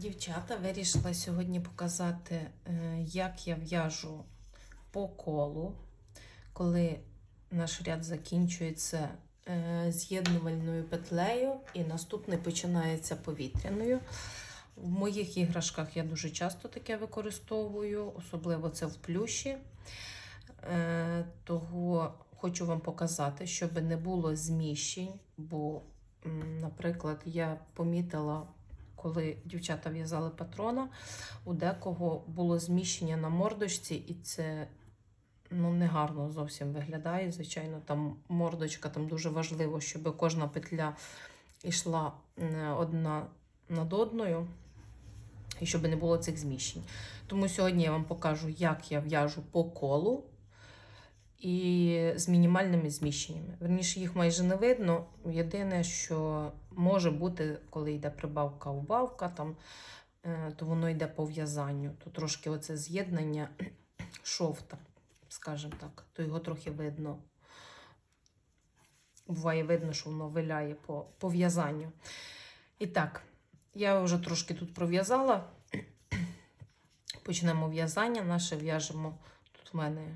Дівчата, вирішила сьогодні показати, е, як я в'яжу по колу, коли наш ряд закінчується е, з'єднувальною петлею і наступний починається повітряною. В моїх іграшках я дуже часто таке використовую, особливо це в плюші. Е, Того хочу вам показати, щоб не було зміщень, бо, наприклад, я помітила коли дівчата в'язали патрона, у декого було зміщення на мордочці, і це ну, негарно зовсім виглядає. Звичайно, там мордочка, там дуже важливо, щоб кожна петля йшла одна над одною. І щоб не було цих зміщень. Тому сьогодні я вам покажу, як я в'яжу по колу і з мінімальними зміщеннями. Верніше, їх майже не видно. Єдине, що може бути, коли йде прибавка убавка, там, е, то воно йде по в'язанню. То трошки оце з'єднання шовта, скажімо так, то його трохи видно. Буває видно, що воно виляє по, по в'язанню. І так, я вже трошки тут пров'язала. Почнемо в'язання. Наше в'яжемо. Тут в мене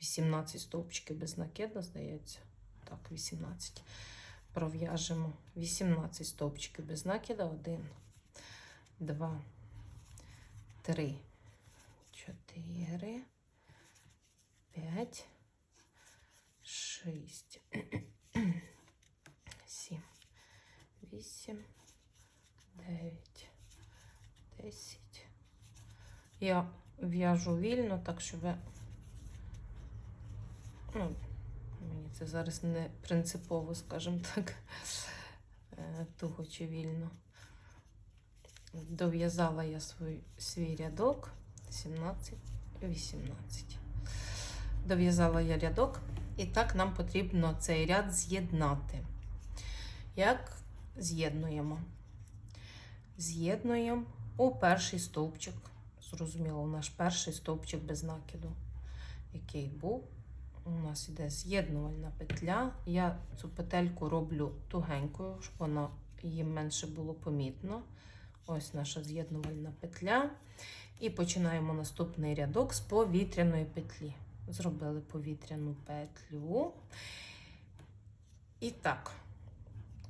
18 стовпчиків без накида, здається. Так, 18. Пров'яжемо 18 стовпчиків без накида. 1, 2, 3, 4, 5, 6, 7, 8, 9, 10. Я в'яжу вільно, так що ви ну, мені це зараз не принципово, скажімо так, е, туго чи вільно. Дов'язала я свій, свій рядок 17, 18. Дов'язала я рядок, і так нам потрібно цей ряд з'єднати. Як з'єднуємо? З'єднуємо у перший стовпчик. Зрозуміло, наш перший стовпчик без накиду, який був у нас іде з'єднувальна петля. Я цю петельку роблю тугенькою, щоб вона її менше було помітно. Ось наша з'єднувальна петля. І починаємо наступний рядок з повітряної петлі. Зробили повітряну петлю. І так,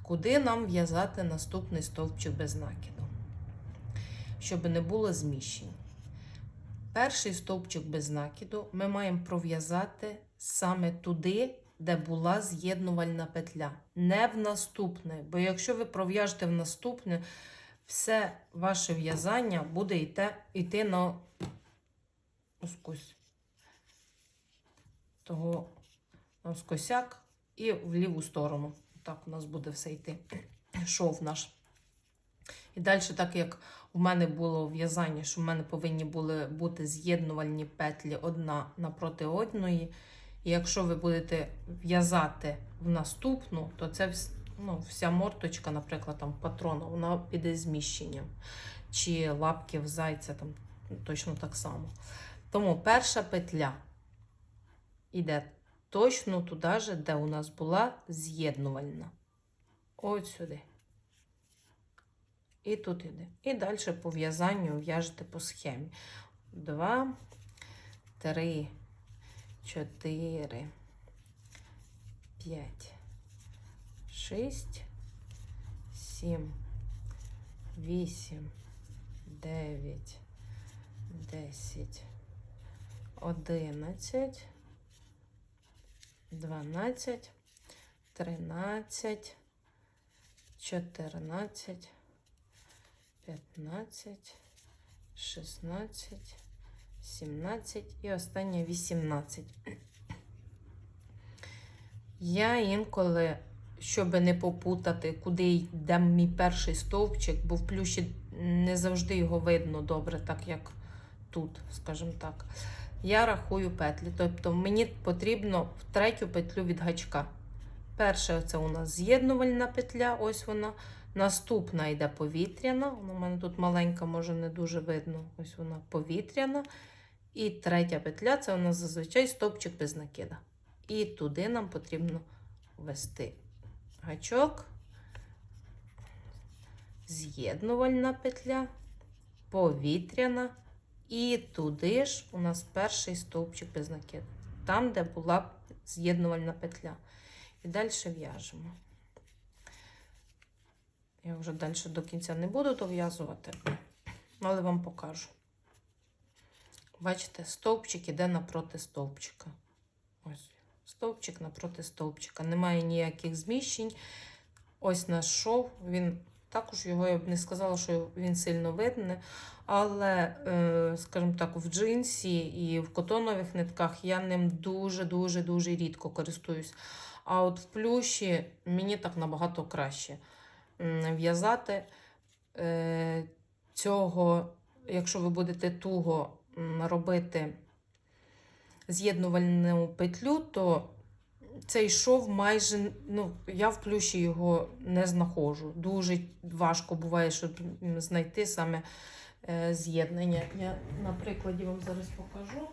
куди нам в'язати наступний стовпчик без накиду? Щоб не було зміщень. Перший стовпчик без накиду ми маємо пров'язати саме туди, де була з'єднувальна петля, не в наступне. Бо якщо ви пров'яжете в наступне, все ваше в'язання буде йти, йти на оскось. Того оскосяк і в ліву сторону. Так у нас буде все йти. Шов наш. І далі, так як у мене було в'язання, що в мене повинні були бути з'єднувальні петлі одна напроти одної. І якщо ви будете в'язати в наступну, то це ну, вся морточка, наприклад, там патрона, вона піде зміщенням. Чи лапки в зайця там точно так само. Тому перша петля йде точно туди де у нас була з'єднувальна. От сюди. І тут іде. І далі по в'язанню в'яжете по схемі. Два, три, чотири, п'ять, шість, сім, вісім, дев'ять, десять, одинадцять, дванадцять, тринадцять, чотирнадцять. 15, 16, 17 і останнє 18. Я інколи, щоб не попутати, куди йде мій перший стовпчик, бо в плющі не завжди його видно добре, так як тут, скажімо так. Я рахую петлі. Тобто мені потрібно в третю петлю від гачка. Перша це у нас з'єднувальна петля, ось вона. Наступна йде повітряна. У мене тут маленька, може, не дуже видно. Ось вона повітряна. І третя петля це у нас зазвичай стопчик без накида. І туди нам потрібно ввести гачок, з'єднувальна петля повітряна. І туди ж у нас перший стовпчик без накиду. Там, де була з'єднувальна петля. І далі в'яжемо. Я вже далі до кінця не буду дов'язувати, але вам покажу. Бачите, стовпчик іде напроти стовпчика. Ось, стовпчик напроти стовпчика. Немає ніяких зміщень. Ось наш шов. Він також його я б не сказала, що він сильно видний. Але, е, скажімо так, в джинсі і в котонових нитках я ним дуже-дуже дуже рідко користуюсь. А от в плюші мені так набагато краще в'язати е, цього, якщо ви будете туго робити з'єднувальну петлю, то цей шов майже, ну, я в плюші його не знаходжу. Дуже важко буває, щоб знайти саме е, з'єднання. Я на прикладі вам зараз покажу.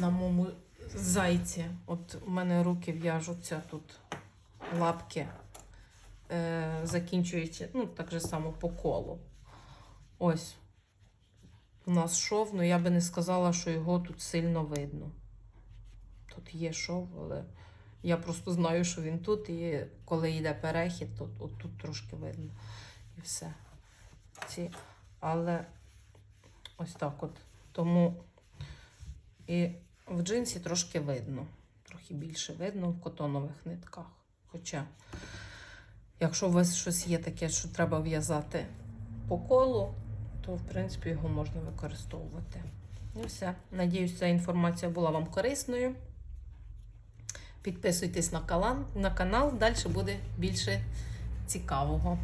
На моєму зайці. От у мене руки в'яжуться тут лапки, е, закінчуються, ну, так же само по колу. Ось. У нас шов, ну я би не сказала, що його тут сильно видно. Тут є шов, але я просто знаю, що він тут, і коли йде перехід, то от тут трошки видно. І все. Ці, але ось так от. Тому і в джинсі трошки видно. Трохи більше видно в котонових нитках. Хоча, якщо у вас щось є таке, що треба в'язати по колу, то в принципі його можна використовувати. І все. Надіюсь, ця інформація була вам корисною. Підписуйтесь на канал, далі буде більше цікавого.